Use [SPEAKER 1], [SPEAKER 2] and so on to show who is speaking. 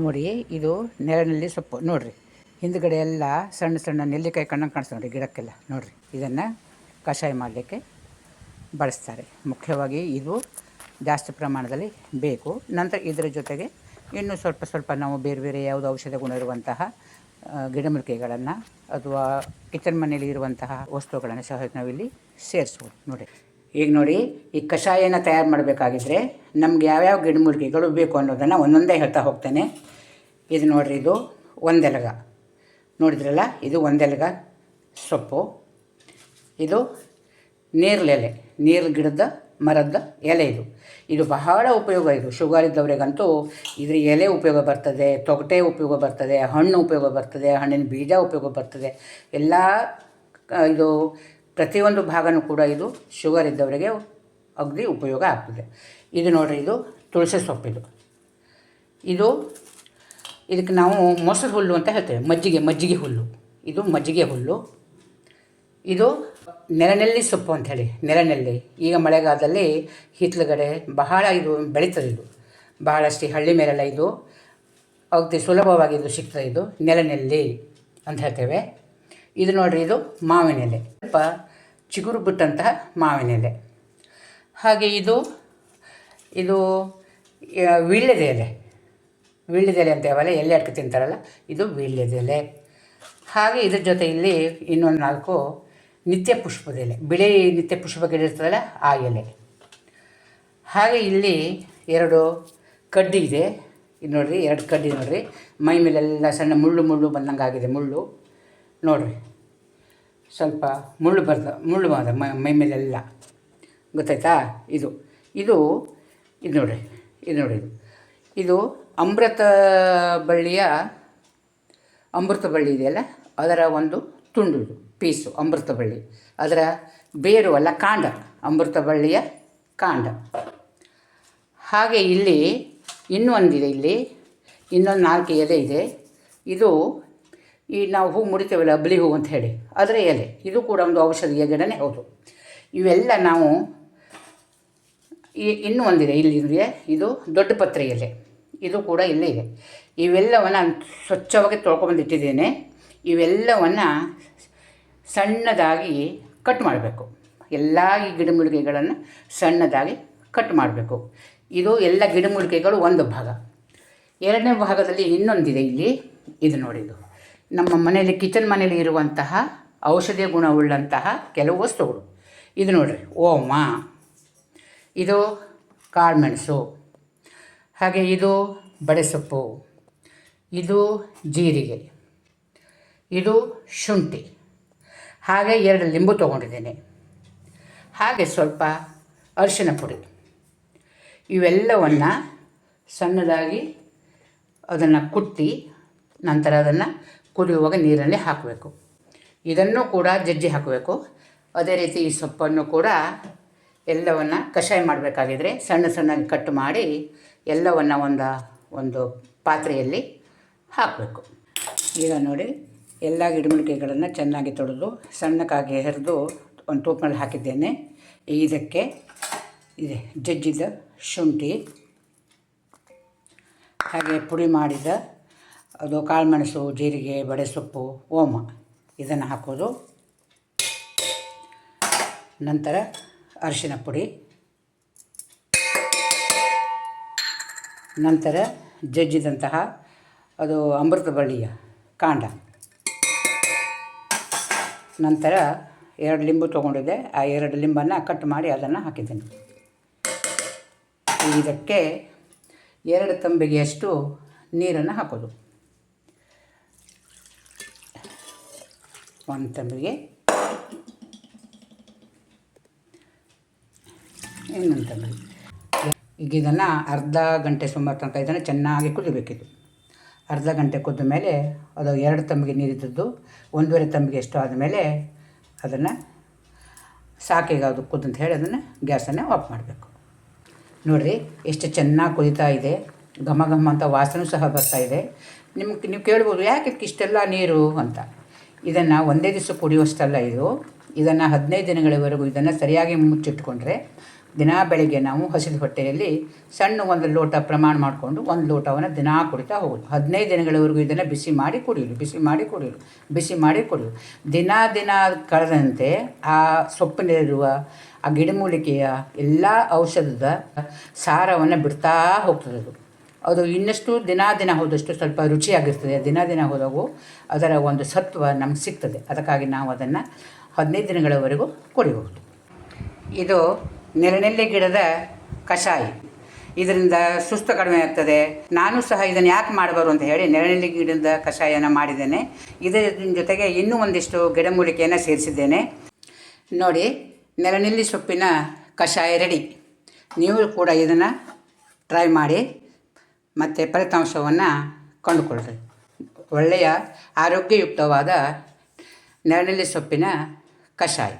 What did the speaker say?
[SPEAKER 1] ನೋಡಿ, ಇದು ನೆರಳಲ್ಲಿ ಸೊಪ್ಪು. ನೋಡಿರಿ, ಹಿಂದ್ಗಡೆ ಎಲ್ಲ ಸಣ್ಣ ಸಣ್ಣ ನೆಲ್ಲಿಕಾಯಿ ಕಣ್ಣಂಗೆ ಕಾಣಿಸ್ತು ನೋಡಿ ಗಿಡಕ್ಕೆಲ್ಲ. ನೋಡಿರಿ, ಇದನ್ನು ಕಷಾಯ ಮಾಡಲಿಕ್ಕೆ ಬಳಸ್ತಾರೆ. ಮುಖ್ಯವಾಗಿ ಇದು ಜಾಸ್ತಿ ಪ್ರಮಾಣದಲ್ಲಿ ಬೇಕು. ನಂತರ ಇದರ ಜೊತೆಗೆ ಇನ್ನೂ ಸ್ವಲ್ಪ ಸ್ವಲ್ಪ ನಾವು ಬೇರೆ ಬೇರೆ ಯಾವುದು ಔಷಧ ಗುಣ ಇರುವಂತಹ ಗಿಡಮೂಲಿಕೆಗಳನ್ನು ಅಥವಾ ಕಿಚನ್ ಮನೆಯಲ್ಲಿ ಇರುವಂತಹ ವಸ್ತುಗಳನ್ನು ಸಹ ನಾವಿಲ್ಲಿ ಸೇರಿಸ್ಬೋದು. ನೋಡಿ ಈಗ ನೋಡಿ, ಈ ಕಷಾಯನ ತಯಾರು ಮಾಡಬೇಕಾಗಿದ್ರೆ ನಮ್ಗೆ ಯಾವ್ಯಾವ ಗಿಡಮೂಲಿಕೆಗಳು ಬೇಕು ಅನ್ನೋದನ್ನು ಒಂದೊಂದೇ ಹೇಳ್ತಾ ಹೋಗ್ತೇನೆ. ಇದು ನೋಡಿರಿ, ಇದು ಒಂದೆಲಗ. ನೋಡಿದ್ರಲ್ಲ, ಇದು ಒಂದೆಲಗ ಸೊಪ್ಪು. ಇದು ನೀರ್ಲೆಲೆ, ನೀರು ಗಿಡದ ಮರದ ಎಲೆ ಇದು. ಇದು ಬಹಳ ಉಪಯೋಗ ಇದು. ಶುಗರ್ ಇದ್ದವರಿಗಂತೂ ಇದ್ರ ಎಲೆ ಉಪಯೋಗ ಬರ್ತದೆ, ತೊಗಟೆ ಉಪಯೋಗ ಬರ್ತದೆ, ಹಣ್ಣು ಉಪಯೋಗ ಬರ್ತದೆ, ಹಣ್ಣಿನ ಬೀಜ ಉಪಯೋಗ ಬರ್ತದೆ. ಎಲ್ಲ ಇದು ಪ್ರತಿಯೊಂದು ಭಾಗನೂ ಕೂಡ ಇದು ಶುಗರ್ ಇದ್ದವರಿಗೆ ಅಗದಿ ಉಪಯೋಗ ಆಗ್ತದೆ. ಇದು ನೋಡಿರಿ, ಇದು ತುಳಸಿ ಸೊಪ್ಪಿದು ಇದು. ಇದಕ್ಕೆ ನಾವು ಮೊಸರು ಹುಲ್ಲು ಅಂತ ಹೇಳ್ತೇವೆ. ಮಜ್ಜಿಗೆ ಮಜ್ಜಿಗೆ ಹುಲ್ಲು. ಇದು ಮಜ್ಜಿಗೆ ಹುಲ್ಲು. ಇದು ನೆಲನೆಲ್ಲಿ ಸೊಪ್ಪು ಅಂಥೇಳಿ ನೆಲನೆಲ್ಲಿ. ಈಗ ಮಳೆಗಾಲದಲ್ಲಿ ಹಿತ್ತಲುಗಡೆ ಬಹಳ ಇದು ಬೆಳೀತದೆ ಇದು. ಬಹಳಷ್ಟು ಹಳ್ಳಿ ಮೇಲೆಲ್ಲ ಇದು ಅತಿ ಸುಲಭವಾಗಿ ಇದು ಸಿಗ್ತದೆ ಇದು, ನೆಲನೆಲ್ಲಿ ಅಂತ ಹೇಳ್ತೇವೆ. ಇದು ನೋಡಿರಿ, ಇದು ಮಾವಿನೆಲೆ ಸ್ವಲ್ಪ ಚಿಗುರು ಬಿಟ್ಟಂತಹ ಮಾವಿನ ಎಲೆ ಹಾಗೆ ಇದು ಇದು ವೀಳ್ಯದೆಲೆ. ವೀಳ್ಯದೆಲೆ ಅಂತ ಯಾವಲ್ಲ, ಎಲೆ ಅಡ್ಕೆ ತಿಂತಾರಲ್ಲ, ಇದು ವೀಳ್ಯದೆಲೆ. ಹಾಗೆ ಇದ್ರ ಜೊತೆ ಇಲ್ಲಿ ಇನ್ನೊಂದು ನಾಲ್ಕು ನಿತ್ಯ ಪುಷ್ಪದ ಎಲೆ ಬಿಳಿ ನಿತ್ಯ ಪುಷ್ಪ ಗಿಡ ಇರ್ತದಲ್ಲ, ಆ ಎಲೆ. ಹಾಗೆ ಇಲ್ಲಿ ಎರಡು ಕಡ್ಡಿ ಇದೆ. ಇದು ನೋಡಿರಿ, ಎರಡು ಕಡ್ಡಿ ನೋಡಿರಿ. ಮೈ ಮೇಲೆಲ್ಲ ಸಣ್ಣ ಮುಳ್ಳು ಮುಳ್ಳು ಬಂದಂಗೆ ಆಗಿದೆ ಮುಳ್ಳು. ನೋಡ್ರಿ. ಸ್ವಲ್ಪ ಮುಳ್ಳು ಬರ್ದ, ಮುಳ್ಳು ಬಂದ ಮೈ ಮೇಲೆಲ್ಲ. ಗೊತ್ತಾಯ್ತಾ? ಇದು ಇದು ಇದು ನೋಡಿ ಇದು ನೋಡಿ ಇದು ಇದು ಅಮೃತ ಬಳ್ಳಿಯ, ಅಮೃತ ಬಳ್ಳಿ ಇದೆಯಲ್ಲ? ಅದರ ಒಂದು ತುಂಡು ಪೀಸು, ಅಮೃತ ಬಳ್ಳಿ. ಅದರ ಬೇರು ಅಲ್ಲ, ಕಾಂಡ, ಅಮೃತ ಬಳ್ಳಿಯ ಕಾಂಡ. ಹಾಗೆ ಇಲ್ಲಿ ಇನ್ನೂ ಒಂದಿದೆ ಇಲ್ಲಿ, ಇನ್ನೊಂದು ನಾಲ್ಕು ಎದೆ ಇದೆ. ಇದು ಈ ನಾವು ಹೂ ಮುಡಿತೇವಲ್ಲ ಅಬ್ಲಿ ಹೂ ಅಂತ ಹೇಳಿ. ಅದರ ಎಲೆ. ಇದು ಕೂಡ ಒಂದು ಔಷಧೀಯ ಗಿಡನೇ. ಹೌದು. ಇವೆಲ್ಲ ನಾವು ಈ ಇನ್ನೂ ಒಂದಿದೆ ಇಲ್ಲಿ ಇದೆ ದೊಡ್ಡ ಪತ್ರೆ ಎಲೆ. ಇದು ಕೂಡ ಇಲ್ಲೇ ಇದೆ. ಇವೆಲ್ಲವನ್ನು ಸ್ವಚ್ಛವಾಗಿ ತೊಳ್ಕೊಂಬಂದಿಟ್ಟಿದ್ದೇನೆ ಇವೆಲ್ಲವನ್ನು ಸಣ್ಣದಾಗಿ ಕಟ್ ಮಾಡಬೇಕು. ಎಲ್ಲ ಈ ಗಿಡಮೂಲಿಕೆಗಳನ್ನು ಸಣ್ಣದಾಗಿ ಕಟ್ ಮಾಡಬೇಕು. ಇದು ಎಲ್ಲ ಗಿಡಮೂಲಿಕೆಗಳು ಒಂದು ಭಾಗ. ಎರಡನೇ ಭಾಗದಲ್ಲಿ ಇನ್ನೊಂದಿದೆ ಇಲ್ಲಿ. ಇದು ನೋಡಿ ಇದು. ನಮ್ಮ ಮನೆಯಲ್ಲಿ ಕಿಚನ್ ಮನೆಯಲ್ಲಿ ಇರುವಂತಹ ಔಷಧಿಯ ಗುಣವುಳ್ಳಂತಹ ಕೆಲವು ವಸ್ತುಗಳು. ಇದು ನೋಡಿರಿ, ಓಮ. ಇದು ಕಾಳುಮೆಣಸು ಹಾಗೆ ಇದು ಬಡೆಸೊಪ್ಪು ಇದು ಜೀರಿಗೆ. ಇದು ಶುಂಠಿ. ಹಾಗೆ ಎರಡು ಲಿಂಬು ತೊಗೊಂಡಿದ್ದೇನೆ. ಹಾಗೆ ಸ್ವಲ್ಪ ಅರಿಶಿನ ಪುಡಿ. ಇವೆಲ್ಲವನ್ನು ಸಣ್ಣದಾಗಿ ಅದನ್ನು ಕುಟ್ಟಿ ನಂತರ ಅದನ್ನು ಕುದಿಯುವಾಗ ನೀರಲ್ಲಿ ಹಾಕಬೇಕು. ಇದನ್ನು ಕೂಡ ಜಜ್ಜಿ ಹಾಕಬೇಕು. ಅದೇ ರೀತಿ ಈ ಸೊಪ್ಪನ್ನು ಕೂಡ ಎಲ್ಲವನ್ನು ಕಷಾಯ ಮಾಡಬೇಕಾಗಿದ್ರೆ ಸಣ್ಣ ಸಣ್ಣ ಕಟ್ ಮಾಡಿ ಎಲ್ಲವನ್ನು ಒಂದು ಒಂದು ಪಾತ್ರೆಯಲ್ಲಿ ಹಾಕಬೇಕು. ಈಗ ನೋಡಿ, ಎಲ್ಲ ಗಿಡಮೂಲಿಕೆಗಳನ್ನು ಚೆನ್ನಾಗಿ ತೊಳೆದು ಸಣ್ಣಕ್ಕಾಗಿ ಹೆರಿದು ಒಂದು ತೂಪಿನಲ್ಲಿ ಹಾಕಿದ್ದೇನೆ. ಇದಕ್ಕೆ ಇದೆ ಜಜ್ಜಿದ ಶುಂಠಿ, ಹಾಗೆ ಪುಡಿ ಮಾಡಿದ ಅದು ಕಾಳುಮೆಣಸು, ಜೀರಿಗೆ ಬಡೆಸೊಪ್ಪು ಓಮ. ಇದನ್ನು ಹಾಕೋದು. ನಂತರ ಅರಿಶಿನ ಪುಡಿ. ನಂತರ ಜಜ್ಜಿದಂತಹ ಅದು ಅಮೃತ ಬಳ್ಳಿಯ ಕಾಂಡ. ನಂತರ ಎರಡು ಲಿಂಬು ತೊಗೊಂಡಿದ್ದೆ. ಆ ಎರಡು ಲಿಂಬನ್ನು ಕಟ್ ಮಾಡಿ ಅದನ್ನು ಹಾಕಿದ್ದೇನೆ. ಇದಕ್ಕೆ ಎರಡು ತಂಬಿಗೆಯಷ್ಟು ನೀರನ್ನು ಹಾಕೋದು. ಒಂದು ತಂಬಿಗೆ. ಇನ್ನೊಂದು ತಂಬಿಗೆ. ಈಗ ಇದನ್ನು ಅರ್ಧ ಗಂಟೆ ಸುಮಾರು ತನಕ ಇದನ್ನು ಚೆನ್ನಾಗಿ ಕುದಿಬೇಕಿದು ಅರ್ಧ ಗಂಟೆ ಕುದ್ದ ಮೇಲೆ ಅದು ಎರಡು ತಂಬಿಗೆ ನೀರಿದ್ದದ್ದು ಒಂದೂವರೆ ತಂಬಿಗೆ ಎಷ್ಟು ಆದಮೇಲೆ ಅದನ್ನು ಸಾಕಿಗೆ ಅದು ಕುದ್ದಂತ ಹೇಳಿ ಅದನ್ನು ಗ್ಯಾಸನ್ನು ಆಫ್ ಮಾಡಬೇಕು. ನೋಡಿರಿ, ಎಷ್ಟು ಚೆನ್ನಾಗಿ ಕುದೀತಾ ಇದೆ. ಘಮ ಘಮ ಅಂತ ವಾಸನೂ ಸಹ ಬರ್ತಾ ಇದೆ. ನಿಮ್ಗೆ, ನೀವು ಕೇಳ್ಬೋದು, ಯಾಕೆ ಇಷ್ಟೆಲ್ಲ ನೀರು ಅಂತ. ಇದನ್ನು ಒಂದೇ ದಿವಸ ಕುಡಿಯುವಷ್ಟಲ್ಲ ಇದು. ಇದನ್ನು ಹದಿನೈದು ದಿನಗಳವರೆಗೂ ಇದನ್ನು ಸರಿಯಾಗಿ ಮುಚ್ಚಿಟ್ಕೊಂಡ್ರೆ ದಿನಾ ಬೆಳಗ್ಗೆ ನಾವು ಹಸಿದ ಹೊಟ್ಟೆಯಲ್ಲಿ ಸಣ್ಣ ಒಂದು ಲೋಟ ಪ್ರಮಾಣ ಮಾಡಿಕೊಂಡು ಒಂದು ಲೋಟವನ್ನು ದಿನಾ ಕುಡಿತಾ ಹೋಗೋದು. ಹದಿನೈದು ದಿನಗಳವರೆಗೂ ಇದನ್ನು ಬಿಸಿ ಮಾಡಿ ಕುಡಿಯೋದು, ಬಿಸಿ ಮಾಡಿ ಕುಡಿಯೋದು, ಬಿಸಿ ಮಾಡಿ ಕುಡಿಯೋದು. ದಿನ ದಿನ ಕಳೆದಂತೆ ಆ ಸೊಪ್ಪಿನಲ್ಲಿರುವ, ಆ ಗಿಡಮೂಲಿಕೆಯ ಎಲ್ಲ ಔಷಧದ ಸಾರವನ್ನು ಬಿಡ್ತಾ ಹೋಗ್ತದೆ ಅದು ಅದು ಇನ್ನಷ್ಟು ದಿನ ದಿನ ಹೋದಷ್ಟು ಸ್ವಲ್ಪ ರುಚಿಯಾಗಿರ್ತದೆ. ದಿನ ದಿನ ಹೋದಾಗೂ ಅದರ ಒಂದು ಸತ್ವ ನಮ್ಗೆ ಸಿಗ್ತದೆ. ಅದಕ್ಕಾಗಿ ನಾವು ಅದನ್ನು ಹದಿನೈದು ದಿನಗಳವರೆಗೂ ಕುಡಿಬಹುದು. ಇದು ನೆಲನೆಲ್ಲಿ ಗಿಡದ ಕಷಾಯ. ಇದರಿಂದ ಸುಸ್ತು ಕಡಿಮೆ ಆಗ್ತದೆ. ನಾನು ಸಹ ಇದನ್ನು ಯಾಕೆ ಮಾಡಬಾರು ಅಂತ ಹೇಳಿ ನೆಲನೆಲ್ಲಿ ಗಿಡದ ಕಷಾಯನ ಮಾಡಿದ್ದೇನೆ. ಇದರ ಜೊತೆಗೆ ಇನ್ನೂ ಒಂದಿಷ್ಟು ಗಿಡಮೂಲಿಕೆಯನ್ನು ಸೇರಿಸಿದ್ದೇನೆ. ನೋಡಿ ನೆಲನೆಲ್ಲಿ ಸೊಪ್ಪಿನ ಕಷಾಯ ರೆಡಿ ನೀವು ಕೂಡ ಇದನ್ನು ಟ್ರೈ ಮಾಡಿ. ಮತ್ತು ಫಲಿತಾಂಶವನ್ನು ಕಂಡುಕೊಳ್ಳ್ರಿ ಒಳ್ಳೆಯ ಆರೋಗ್ಯಯುಕ್ತವಾದ ನೆರಳಲ್ಲಿ ಸೊಪ್ಪಿನ ಕಷಾಯ.